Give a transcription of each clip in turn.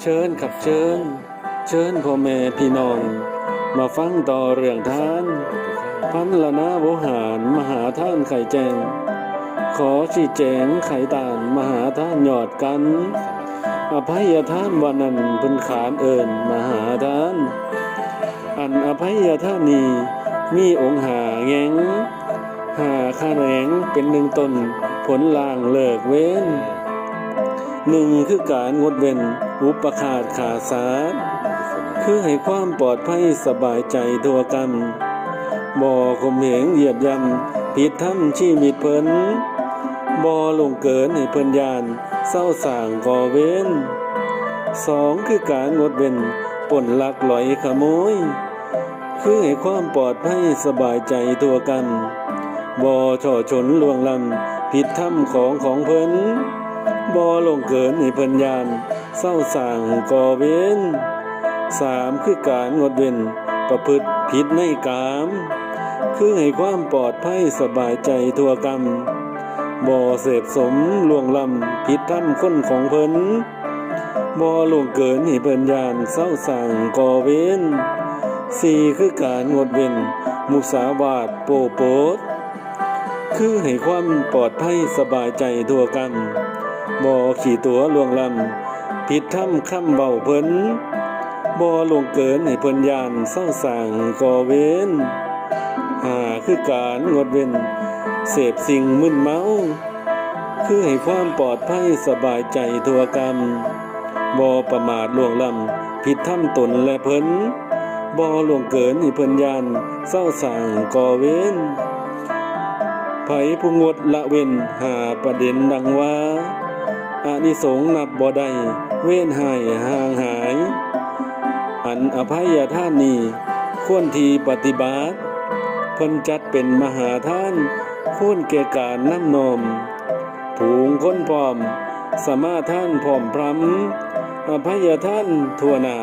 เชิญขับเชิญ เชิญพ่อแม่พี่น้อง มาฟังต่อเรื่องท่าน พันละนาโวหารมหาท่านไข่แจง ขอชี้แจงไข่ตานมหาท่านยอดกัน อภัยท่านวันนั้นเพิ่นขานเอิญมหาท่าน อันอภัยท่านนี้มีองค์หาแงงหาข้าแหงเป็นหนึ่งตนผลล่างเลิกเว้นหนึ่งคือการงดเว้น อุปขาดขาสาดคือให้ความปลอดภัยสบายใจตัวกันบ่ข่มเหงเหยียดยำผิดธรรมชีวิตเพิ่นบ่ลงเกินให้เพิ่นยานเศร้าสางก่อเว้นสองคือการงดเว้นปล้นลักหลอยขโมย คือให้ความปลอดภัยสบายใจตัวกันบ่ช่อชนลวงลำผิดธรรมของของเพิ่น บ่ลงเกินให้เพิ่นยานเศร้าสร้างก่อเว้นสามคือการงดเว้นประพฤติผิดในกาม คือให้ความปลอดภัยสบายใจทั่วกรรมบ่เสพสมลวงลำผิดธรรมคนของเพิ่นบ่ลงเกินให้เพิ่นยานเศร้าสร้างก่อเว้นสี่คือการงดเว้นมุสาวาทโปโปดคือให้ความปลอดภัยสบายใจทั่วกัน บ่ขี่ตัวลวงลำผิดถ้ำค่ำเบาเพิ่นบ่ลงเกินให้เพิ่นยานเศร้าสร้างก่อเว้นหาคือการงดเว้นเสพสิ่งมึนเมา คือให้ความปลอดภัยสบายใจทัวกันบ่ประมาทล่วงลำผิดถ้ำตนและเพิ่นบ่ลวงเกินให้เพิ่นยานเศร้าสร้างก่อเว้นไผผู้งดละเว้นหาประเด็นดังว่า อานิสงส์นับบ่ได้เว้นหายห่างหาย อันอภัยท่านนี้ควรทีปฏิบัติเพิ่นจัดเป็นมหาท่านควรแก่การน้ำนมผูงค้นพร้อม สมาท่านพร้อมพรำอภัยท่านทั่วหนา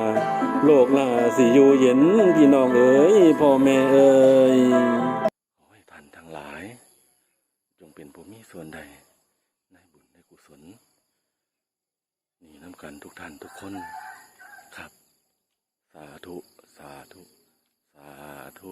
โลกหน้าสิอยู่เย็นพี่น้องเอ๋ยพ่อแม่เอ๋ยท่านทั้งหลาย จงเป็นผู้มีส่วนใดในบุญในกุศล กันทุกท่านทุกคนครับ สาธุ สาธุ สาธุ